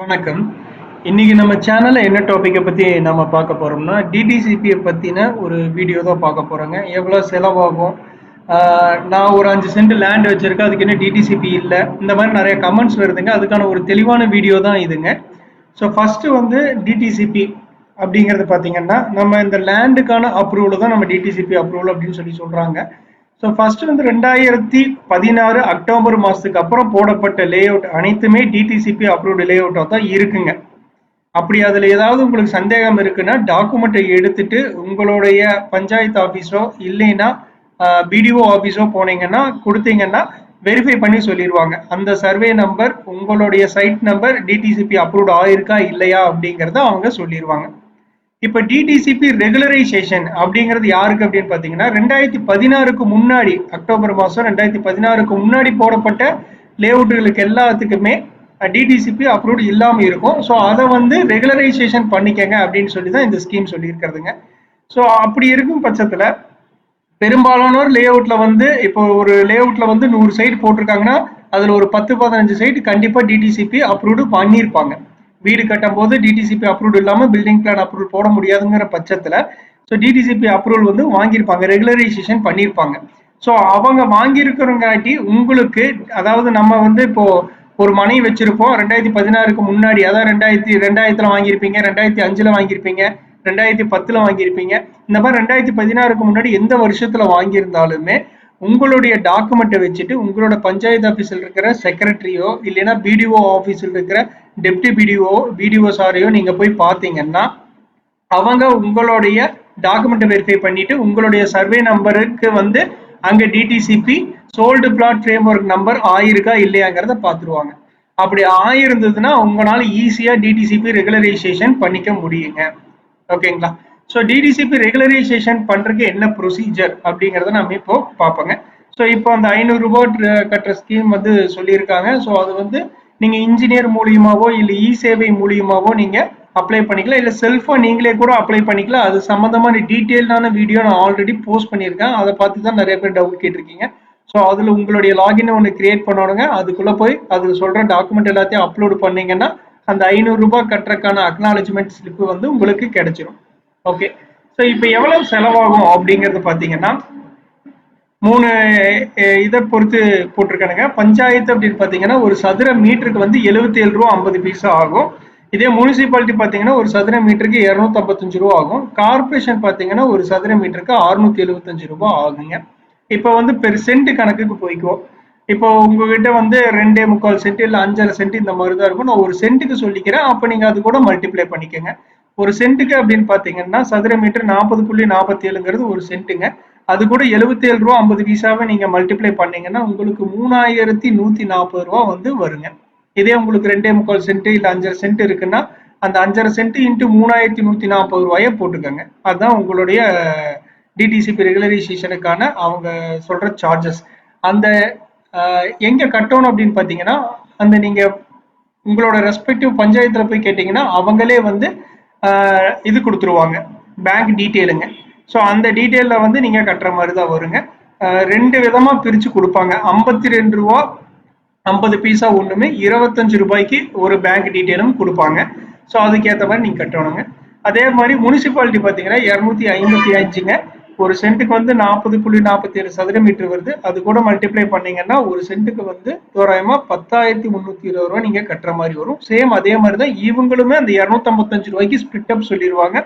வணக்கம். இன்னைக்கு நம்ம சேனல்ல என்ன டாபிக்கை பத்தி நம்ம பார்க்க போறோம்னா டிடிசிபியை பத்தின ஒரு வீடியோ தான் பார்க்க போறோங்க. எவ்வளவு செலவாகும்? நான் ஒரு அஞ்சு சென்ட் லேண்ட் வச்சிருக்கேன். அதுக்கு என்ன டிடிசிபி இல்லை? இந்த மாதிரி நிறைய கமெண்ட்ஸ் வருதுங்க. அதுக்கான ஒரு தெளிவான வீடியோ தான் இதுங்க. ஸோ ஃபர்ஸ்ட் வந்து டிடிசிபி அப்படிங்கிறது பார்த்தீங்கன்னா நம்ம இந்த லேண்டுக்கான அப்ரூவல் தான் நம்ம டிடிசிபி அப்ரூவல் அப்படின்னு சொல்லி சொல்றாங்க. ஸோ ஃபர்ஸ்ட் வந்து ரெண்டாயிரத்தி பதினாறு அக்டோபர் மாதத்துக்கு அப்புறம் போடப்பட்ட லே அவுட் அனைத்துமே டிடிசிபி அப்ரூவ்டு லே அவுட்டாக தான் இருக்குங்க. அப்படி அதில் ஏதாவது உங்களுக்கு சந்தேகம் இருக்குன்னா டாக்குமெண்ட்டை எடுத்துட்டு உங்களுடைய பஞ்சாயத்து ஆஃபீஸோ இல்லைன்னா பிடிஓ ஆஃபீஸோ போனீங்கன்னா கொடுத்தீங்கன்னா வெரிஃபை பண்ணி சொல்லிடுவாங்க அந்த சர்வே நம்பர் உங்களுடைய சைட் நம்பர் டிடிசிபி அப்ரூவ்ட் ஆயிருக்கா இல்லையா அப்படிங்கிறத அவங்க சொல்லிடுவாங்க இப்ப டிடிசிபி ரெகுலரைசேஷன் அப்படிங்கிறது யாருக்கு அப்படின்னு பாத்தீங்கன்னா ரெண்டாயிரத்தி பதினாறுக்கு முன்னாடி அக்டோபர் மாசம் ரெண்டாயிரத்தி பதினாறுக்கு முன்னாடி போடப்பட்ட லேஅவுட்டுகளுக்கு எல்லாத்துக்குமே டிடிசிபி அப்ரூவ்டு இல்லாம இருக்கும். ஸோ அதை வந்து ரெகுலரைசேஷன் பண்ணிக்கங்க அப்படின்னு சொல்லி தான் இந்த ஸ்கீம் சொல்லியிருக்கிறதுங்க. ஸோ அப்படி இருக்கும் பட்சத்துல பெரும்பாலானோர் லே அவுட்டில் வந்து இப்போ ஒரு லே அவுட்டில் வந்து நூறு சைடு போட்டிருக்காங்கன்னா அதுல ஒரு பத்து பதினஞ்சு சைடு கண்டிப்பா டிடிசிபி அப்ரூவ்டு பண்ணியிருப்பாங்க. வீடு கட்டும் போது டிடிசிபி அப்ரூவ் இல்லாம பில்டிங் பிளான் அப்ரூவல் போட முடியாதுங்கிற பட்சத்துல ஸோ டிடிசிபி அப்ரூவல் வந்து வாங்கியிருப்பாங்க ரெகுலரைசேஷன் பண்ணியிருப்பாங்க. ஸோ அவங்க வாங்கியிருக்கிறங்காட்டி உங்களுக்கு அதாவது நம்ம வந்து இப்போ ஒரு மனை வச்சிருப்போம் ரெண்டாயிரத்தி பதினாறுக்கு முன்னாடி அதாவது ரெண்டாயிரத்தி ரெண்டாயிரத்துல வாங்கியிருப்பீங்க ரெண்டாயிரத்தி அஞ்சுல வாங்கியிருப்பீங்க ரெண்டாயிரத்தி பத்துல வாங்கியிருப்பீங்க இந்த மாதிரி ரெண்டாயிரத்தி பதினாறுக்கு முன்னாடி எந்த வருஷத்துல வாங்கியிருந்தாலுமே உங்களுடைய டாக்குமெண்ட்டை வச்சுட்டு உங்களோட பஞ்சாயத்து ஆஃபீஸில் இருக்கிற செக்ரட்டரியோ இல்லைன்னா பிடிஓ ஆஃபீஸில் இருக்கிற டெப்டி பிடிஓ பிடிஓ சாரையோ நீங்க போய் பார்த்தீங்கன்னா அவங்க உங்களுடைய டாக்குமெண்ட் வெரிஃபை பண்ணிட்டு உங்களுடைய சர்வே நம்பருக்கு வந்து அங்க DTCP sold plot framework number ஆயிருக்கா இல்லையாங்கிறத பார்த்துருவாங்க. அப்படி ஆயிருந்ததுன்னா உங்களால ஈஸியா டிடிசிபி ரெகுலரைசேஷன் பண்ணிக்க முடியுங்க. ஓகேங்களா? ஸோ டிடிசிபி ரெகுலரைசேஷன் பண்றதுக்கு என்ன ப்ரொசீஜர் அப்படிங்கிறத நம்ம இப்போ பார்ப்போங்க. ஸோ இப்போ அந்த ஐநூறு ரூபாய் கட்டுற ஸ்கீம் வந்து சொல்லியிருக்காங்க. ஸோ அது வந்து நீங்க இன்ஜினியர் மூலியமாவோ இல்லை இ சேவை மூலியமாவோ நீங்க அப்ளை பண்ணிக்கலாம். இல்லை செல்ஃபா நீங்களே கூட அப்ளை பண்ணிக்கலாம். அது சம்மந்தமான டீட்டெயில்டான வீடியோ நான் ஆல்ரெடி போஸ்ட் பண்ணியிருக்கேன். அதை பார்த்து தான் நிறைய பேர் டவுட் கேட்டிருக்கீங்க. ஸோ அதில் உங்களுடைய லாகின் ஒன்று கிரியேட் பண்ணணுங்க. அதுக்குள்ளே போய் அது சொல்கிற டாக்குமெண்ட் எல்லாத்தையும் அப்லோடு பண்ணீங்கன்னா அந்த ஐநூறு ரூபாய் கட்டுறதுக்கான அக்னாலஜ்மெண்ட் ஸ்லிப்பு வந்து உங்களுக்கு கிடைச்சிரும். ஓகே ஸோ இப்போ எவ்வளவு செலவாகும் அப்படிங்கிறது பார்த்தீங்கன்னா மூணு இதை பொறுத்து போட்டிருக்கானுங்க. பஞ்சாயத்து அப்படின்னு பார்த்தீங்கன்னா ஒரு சதுர மீட்டருக்கு வந்து எழுபத்தி ஏழு ரூபா ஐம்பது பைசா ஆகும். இதே முனிசிபாலிட்டி பார்த்தீங்கன்னா ஒரு சதுர மீட்டருக்கு இரநூத்தம்பத்தஞ்சு ரூபா ஆகும். கார்பரேஷன் பார்த்தீங்கன்னா ஒரு சதுர மீட்டருக்கு அறுநூத்தி எழுபத்தஞ்சு ரூபா ஆகுங்க. இப்போ வந்து பெர் சென்ட் கணக்குக்கு போய்க்குவோம் இப்போ உங்ககிட்ட வந்து ரெண்டே முக்கால் சென்ட் இல்லை அஞ்சரை சென்ட் இந்த மாதிரி தான் இருக்கும். நான் ஒரு சென்ட்டுக்கு சொல்லிக்கிறேன். அப்போ நீங்கள் அது கூட மல்டிப்ளை பண்ணிக்கோங்க. ஒரு சென்ட்டுக்கு அப்படின்னு பார்த்தீங்கன்னா சதுர மீட்டர் நாற்பது புள்ளி நாற்பத்தி ஏழுங்கிறது ஒரு சென்ட்டுங்க அது கூட எழுபத்தேழு ரூபா ஐம்பது பைசாவை நீங்கள் மல்டிப்ளை பண்ணீங்கன்னா உங்களுக்கு மூணாயிரத்தி நூற்றி நாற்பது ரூபா வந்து வருங்க. இதே உங்களுக்கு ரெண்டே முக்கால் சென்ட் இல்லை அஞ்சரை சென்ட் இருக்குன்னா அந்த அஞ்சரை சென்ட் இன்ட்டு மூணாயிரத்தி நூற்றி நாற்பது ரூபாயை போட்டுக்கோங்க. அதுதான் உங்களுடைய டிடிசிபி ரெகுலரைசேஷனுக்கான அவங்க சொல்கிற சார்ஜஸ் அந்த எங்கே கட்டணும் அப்படின்னு பார்த்தீங்கன்னா அந்த நீங்கள் உங்களோட ரெஸ்பெக்டிவ் பஞ்சாயத்தில் போய் கேட்டிங்கன்னா அவங்களே வந்து இது கொடுத்துருவாங்க. பேங்க் டீட்டெயிலுங்க ஸோ அந்த டீட்டெயிலில் வந்து நீங்கள் கட்டுற மாதிரி தான் வருங்க ரெண்டு விதமாக பிரித்து கொடுப்பாங்க. ஐம்பத்தி ரெண்டு ரூபா ஐம்பது பீஸா ஒன்றுமே இருபத்தஞ்சு ரூபாய்க்கு ஒரு பேங்க் டீட்டெயிலும் கொடுப்பாங்க. ஸோ அதுக்கேற்ற மாதிரி நீங்கள் கட்டணுங்க. அதே மாதிரி முனிசிபாலிட்டி பார்த்தீங்கன்னா இரநூத்தி ஐம்பத்தி அஞ்சுங்க. ஒரு சென்ட்டுக்கு வந்து நாற்பது புள்ளி நாற்பத்தி ஏழு சதுர மீட்டர் வருது. அது கூட மல்டிப்ளை பண்ணீங்கன்னா ஒரு சென்ட்டுக்கு வந்து தோராயமாக பத்தாயிரத்தி முந்நூற்றி இருபது ரூபா நீங்கள் கட்டுற மாதிரி வரும். சேம் அதே மாதிரி தான் இவங்களுமே அந்த இரநூத்தம்பத்தஞ்சு ரூபாய்க்கு ஸ்பிட் அப் சொல்லிடுவாங்க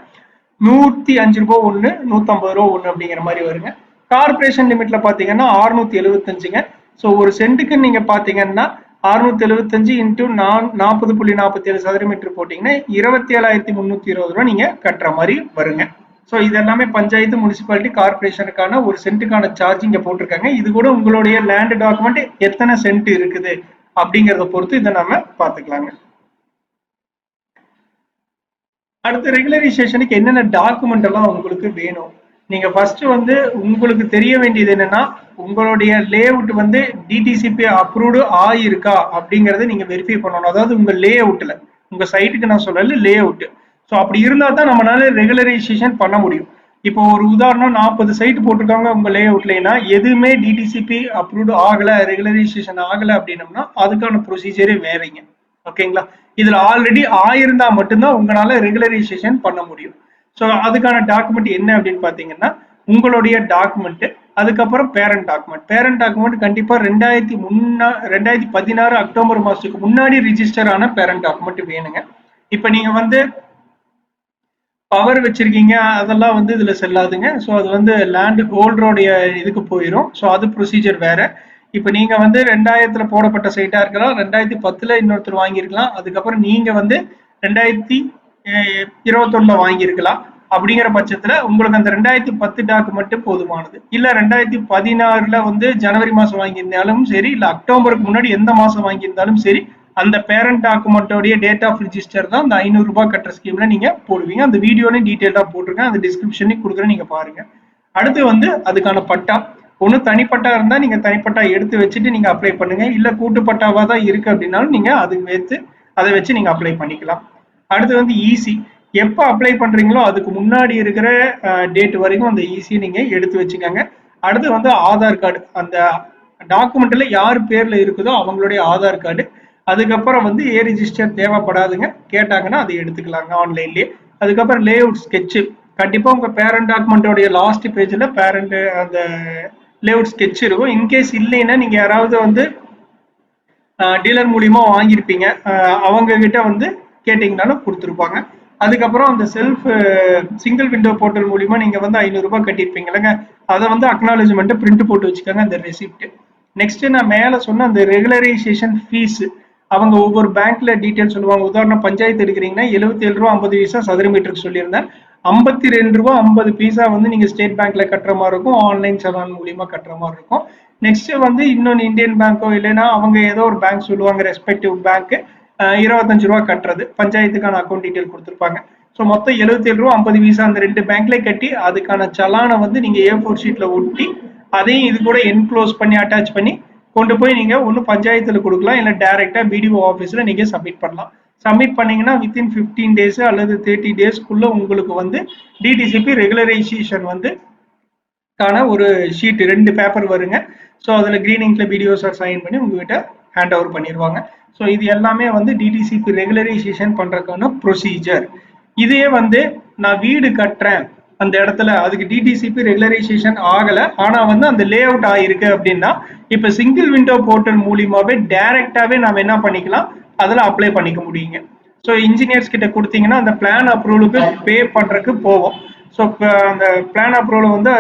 நூற்றி அஞ்சு ரூபா ஒன்று நூற்றம்பது ரூபா ஒன்று அப்படிங்கிற மாதிரி வருங்க. கார்பரேஷன் லிமிட்ல பார்த்தீங்கன்னா அறுநூத்தி எழுபத்தஞ்சுங்க ஸோ ஒரு சென்ட்டுக்கு நீங்கள் பார்த்தீங்கன்னா அறுநூத்தி எழுபத்தஞ்சு இன்ட்டு நான் நாற்பது புள்ளி நாற்பத்தி ஏழு சதுர மீட்டர் போட்டிங்கன்னா இருபத்தி ஏழாயிரத்தி முந்நூற்றி இருபது ரூபா நீங்கள் கட்டுற மாதிரி வருங்க. ஸோ இது எல்லாமே பஞ்சாயத்து முனிசிபாலிட்டி கார்பரேஷனுக்கான ஒரு சென்ட்டுக்கான சார்ஜ் இங்கே போட்டிருக்காங்க. இது கூட உங்களுடைய லேண்ட் டாக்குமெண்ட் எத்தனை சென்ட் இருக்குது அப்படிங்கிறத பொறுத்து இதை நம்ம பார்த்துக்கலாங்க. அடுத்து ரெகுலரைசேஷனுக்கு என்னென்ன டாக்குமெண்ட் எல்லாம் உங்களுக்கு வேணும்? நீங்க ஃபர்ஸ்ட் வந்து உங்களுக்கு தெரிய வேண்டியது என்னன்னா உங்களுடைய லேஅவுட் வந்து டிடிசிபி அப்ரூவ்டு ஆயிருக்கா அப்படிங்கறத நீங்க வெரிஃபை பண்ணணும். அதாவது உங்க லேஅவுட்ல உங்க சைட்டுக்கு நான் சொல்லல லேஅவுட் ஸோ அப்படி இருந்தா தான் நம்மளால ரெகுலரைசேஷன் பண்ண முடியும். இப்போ ஒரு உதாரணம் நாற்பது சைட் போட்டிருக்காங்க உங்க லே அவுட்லைனா எதுவுமே டிடிசிபி அப்ரூவ்டு ஆகல ரெகுலரைசேஷன் ஆகல அப்படின்னம்னா அதுக்கான ப்ரொசீஜரே வேறீங்க. ஓகேங்களா இதுல ஆல்ரெடி ஆயிருந்தா மட்டும்தான் உங்களால ரெகுலரைசேஷன் பண்ண முடியும். ஸோ அதுக்கான டாக்குமெண்ட் என்ன அப்படின்னு பாத்தீங்கன்னா உங்களுடைய டாக்குமெண்ட் அதுக்கப்புறம் பேரண்ட் டாக்குமெண்ட் பேரண்ட் டாக்குமெண்ட் கண்டிப்பா ரெண்டாயிரத்தி முன்னா ரெண்டாயிரத்தி பதினாறு அக்டோபர் மாசத்துக்கு முன்னாடி ரிஜிஸ்டர் ஆன பேரண்ட் டாக்குமெண்ட் வேணுங்க. இப்ப நீங்க வந்து பவர் வச்சிருக்கீங்க அதெல்லாம் வந்து இதுல செல்லாதுங்க. ஸோ அது வந்து லேண்ட் ஹோல்டருடைய இதுக்கு போயிடும் ஸோ அது ப்ரொசீஜர் வேற. இப்போ நீங்க வந்து ரெண்டாயிரத்துல போடப்பட்ட சைட்டா இருக்கலாம். ரெண்டாயிரத்தி பத்துல இன்னொருத்தர் வாங்கியிருக்கலாம். அதுக்கப்புறம் நீங்க வந்து ரெண்டாயிரத்தி இருபத்தொன்னுல வாங்கியிருக்கலாம். அப்படிங்கிற பட்சத்துல உங்களுக்கு அந்த ரெண்டாயிரத்தி பத்து டாக்குமெண்ட் போதுமானது. இல்ல ரெண்டாயிரத்தி பதினாறுல வந்து ஜனவரி மாசம் வாங்கியிருந்தாலும் சரி இல்ல அக்டோபருக்கு முன்னாடி எந்த மாசம் வாங்கியிருந்தாலும் சரி அந்த பேரண்ட் டாக்குமெண்ட்டோடைய டேட் ஆஃப் ரிஜிஸ்டர் தான் அந்த ஐநூறு ரூபாய் கட்டுற ஸ்கீம்ல நீங்க போடுவீங்க. அந்த வீடியோலையும் டீட்டெயிலாக போட்டிருக்கேன். அந்த டிஸ்கிரிப்ஷனையும் கொடுக்குறேன். நீங்க பாருங்க. அடுத்து வந்து அதுக்கான பட்டா. ஒன்று தனிப்பட்டா இருந்தா நீங்க தனிப்பட்டா எடுத்து வச்சுட்டு நீங்க அப்ளை பண்ணுங்க. இல்ல கூட்டுப்பட்டாவாக தான் இருக்கு அப்படின்னாலும் நீங்க அது வைத்து அதை வச்சு நீங்க அப்ளை பண்ணிக்கலாம். அடுத்து வந்து ஈசி எப்போ அப்ளை பண்றீங்களோ அதுக்கு முன்னாடி இருக்கிற டேட் வரைக்கும் அந்த ஈஸியை நீங்க எடுத்து வச்சுக்கோங்க. அடுத்து வந்து ஆதார் கார்டு அந்த டாக்குமெண்ட்ல யார் பேர்ல இருக்குதோ அவங்களுடைய ஆதார் கார்டு அதுக்கப்புறம் வந்து ஏ ரிஜிஸ்டர் தேவைப்படாதுங்க. கேட்டாங்கன்னா அதை எடுத்துக்கலாங்க ஆன்லைன்லேயே அதுக்கப்புறம் லே அவுட் ஸ்கெட்சு கண்டிப்பா உங்க பேரண்ட் டாக்குமெண்ட்டோடைய லாஸ்ட் பேஜ்ல பேரண்ட் அந்த லேவுட் ஸ்கெட்ச் இருக்கும். இன்கேஸ் இல்லைன்னா நீங்கள் யாராவது வந்து டீலர் மூலியமா வாங்கியிருப்பீங்க. அவங்க கிட்ட வந்து கேட்டிங்கனாலும் கொடுத்துருப்பாங்க. அதுக்கப்புறம் அந்த செல்ஃப் சிங்கிள் விண்டோ போர்ட்டல் மூலியமா நீங்க வந்து ஐநூறுரூபா கட்டியிருப்பீங்க இல்லைங்க. அதை வந்து அக்னாலஜ்மெண்ட் பிரிண்ட் போட்டு வச்சுக்கோங்க அந்த ரெசிப்ட் நெக்ஸ்ட் நான் மேலே சொன்ன அந்த ரெகுலரைசேஷன் ஃபீஸ் அவங்க ஒவ்வொரு பேங்க்ல டீட்டெயில் சொல்லுவாங்க. உதாரணம் பஞ்சாயத்து எடுக்கிறீங்கன்னா எழுபத்தி ஏழு ரூபா ஐம்பது பைசா சதுர மீட்டருக்கு சொல்லியிருந்தேன். ஐம்பத்தி ரெண்டு ரூபா ஐம்பது பீஸா வந்து நீங்க ஸ்டேட் பேங்க்ல கட்டுற மாதிரி இருக்கும் ஆன்லைன் சலான் மூலியமா கட்டுற மாதிரி இருக்கும். நெக்ஸ்ட் வந்து இன்னொன்று இந்தியன் பேங்கோ இல்லைன்னா அவங்க ஏதோ ஒரு பேங்க் சொல்லுவாங்க ரெஸ்பெக்டிவ் பேங்க் இருபத்தஞ்சு ரூபா கட்டுறது. பஞ்சாயத்துக்கான அக்கௌண்ட் டீட்டெயில் கொடுத்துருப்பாங்க. ஸோ மொத்தம் எழுபத்தி ஏழு ரூபா ஐம்பது பீஸா அந்த ரெண்டு பேங்க்ல கட்டி அதுக்கான சலானை வந்து நீங்க ஏ ஃபோர் ஷீட்ல ஒட்டி அதையும் இது கூட என்க்ளோஸ் பண்ணி அட்டாச் பண்ணி கொண்டு போய் நீங்க ஒன்று பஞ்சாயத்துல கொடுக்கலாம். இல்லை டைரக்டா பிடிஓ ஆஃபீஸ்ல நீங்க சப்மிட் பண்ணலாம். சப்மிட் பண்ணீங்கன்னா வித்தின் ஃபிஃப்டீன் டேஸ் அல்லது தேர்ட்டி டேஸ்க்குள்ள உங்களுக்கு வந்து டிடிசிபி ரெகுலரைசேஷன் வந்து கான ஒரு ஷீட் ரெண்டு பேப்பர் வருங்க. ஸோ அதில் க்ரீன் பிடிஓஸை சைன் பண்ணி உங்ககிட்ட ஹேண்ட் ஓவர் பண்ணிடுவாங்க ஸோ இது எல்லாமே வந்து டிடிசிபி ரெகுலரைசேஷன் பண்ணுறதுக்கான ப்ரொசீஜர் இதே வந்து நான் வீடு கட்டுறேன். அந்த இடத்துல அதுக்கு டிடிசிபி ரெகுலரைசேஷன் ஆகல. ஆனா வந்து அந்த லே அவுட் ஆயிருக்கு அப்படின்னா இப்ப சிங்கிள் விண்டோ போர்ட்டல் மூலியமாவே டைரக்டாவே நாம என்ன பண்ணிக்கலாம்? அதுல அப்ளை பண்ணிக்க முடியுங்க. ஸோ இன்ஜினியர்ஸ் கிட்ட கொடுத்தீங்கன்னா அந்த பிளான் அப்ரூவலுக்கு பே பண்றதுக்கு போவோம் ஸோ அந்த பிளான் அப்ரூவல் வந்து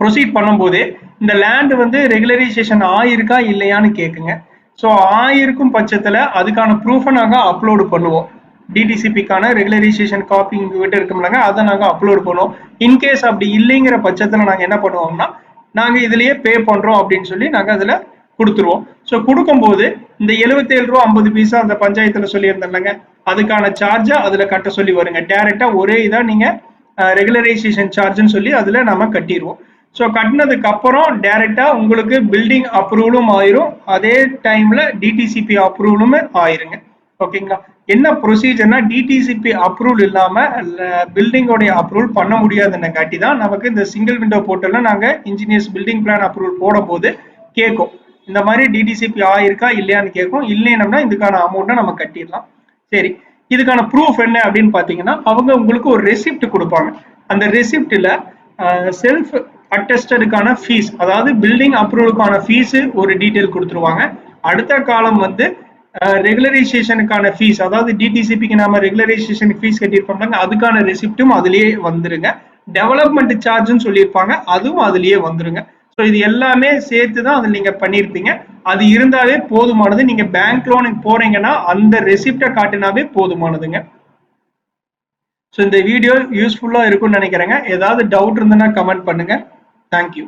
ப்ரொசீட் பண்ணும்போது இந்த லேண்ட் வந்து ரெகுலரைசேஷன் ஆயிருக்கா இல்லையான்னு கேட்குங்க ஸோ ஆயிருக்கும் பட்சத்தில் அதுக்கான ப்ரூஃபை நாங்கள் அப்லோடு பண்ணுவோம். டிடிசிபிக்கான ரெகுலரைசேஷன் காப்பி உங்ககிட்ட இருக்கும்லங்க அதை நாங்கள் அப்லோட் பண்ணுவோம். இன்கேஸ் அப்படி இல்லைங்கிற பட்சத்தில் நாங்கள் என்ன பண்ணுவோம்னா நாங்கள் இதுலேயே பே பண்ணுறோம் அப்படின்னு சொல்லி நாங்கள் அதில் கொடுத்துருவோம். ஸோ கொடுக்கும்போது இந்த எழுபத்தேழு ரூபா ஐம்பது பைசா அந்த பஞ்சாயத்தில் சொல்லியிருந்தாங்க அதுக்கான சார்ஜை அதில் கட்ட சொல்லி வருங்க. டேரெக்டாக ஒரே இதாக நீங்கள் ரெகுலரைசேஷன் சார்ஜ்னு சொல்லி அதில் நம்ம கட்டிடுவோம் ஸோ கட்டினதுக்கு அப்புறம் டேரெக்டாக உங்களுக்கு பில்டிங் அப்ரூவலும் ஆயிரும். அதே டைமில் டிடிசிபி அப்ரூவலுமே ஆயிருங்க. ஓகேங்களா? என்ன ப்ரொசீஜர்னா டிடிசிபி அப்ரூவல் இல்லாம பில்டிங்கோடைய அப்ரூவல் பண்ண முடியாதுன்னு காட்டி தான் நமக்கு இந்த சிங்கிள் விண்டோ போர்ட்டல்ல நாங்க இன்ஜினியர்ஸ் பில்டிங் பிளான் அப்ரூவல் போடும் போது கேட்கும். இந்த மாதிரி டிடிசிபி ஆயிருக்கா இல்லையான்னு கேட்கும். இல்லைன்னா இதுக்கான அமௌண்ட்டை நம்ம கட்டிடலாம். சரி. இதுக்கான ப்ரூஃப் என்ன அப்படின்னு பாத்தீங்கன்னா அவங்க உங்களுக்கு ஒரு ரெசிப்ட் கொடுப்பாங்க. அந்த ரெசிப்ட்ல செல்ஃப் அட்டஸ்டடுக்கான ஃபீஸ் அதாவது பில்டிங் அப்ரூவலுக்கான ஃபீஸ் ஒரு டீட்டெயில் கொடுத்துருவாங்க. அடுத்த காலம் வந்து ரெகுலரைசேஷனுக்கான ஃபீஸ் அதாவது டிடிசிபிக்கு நாம ரெகுலரைசேஷன் ஃபீஸ் கட்டியிருப்போம்னாங்க அதுக்கான ரெசிப்டும் அதுலயே வந்துருங்க. டெவலப்மெண்ட் சார்ஜ்னு சொல்லியிருப்பாங்க அதுவும் அதுலயே வந்துருங்க. ஸோ இது எல்லாமே சேர்த்து தான் அதில் நீங்கள் பண்ணியிருப்பீங்க. அது இருந்தாலே போதுமானது. நீங்கள் பேங்க் லோனுக்கு போறீங்கன்னா அந்த ரெசிப்டை காட்டினாவே போதுமானதுங்க. ஸோ இந்த வீடியோ யூஸ்ஃபுல்லாக இருக்கும்னு நினைக்கிறேங்க. ஏதாவது டவுட் இருந்ததுன்னா கமெண்ட் பண்ணுங்க. தேங்க்யூ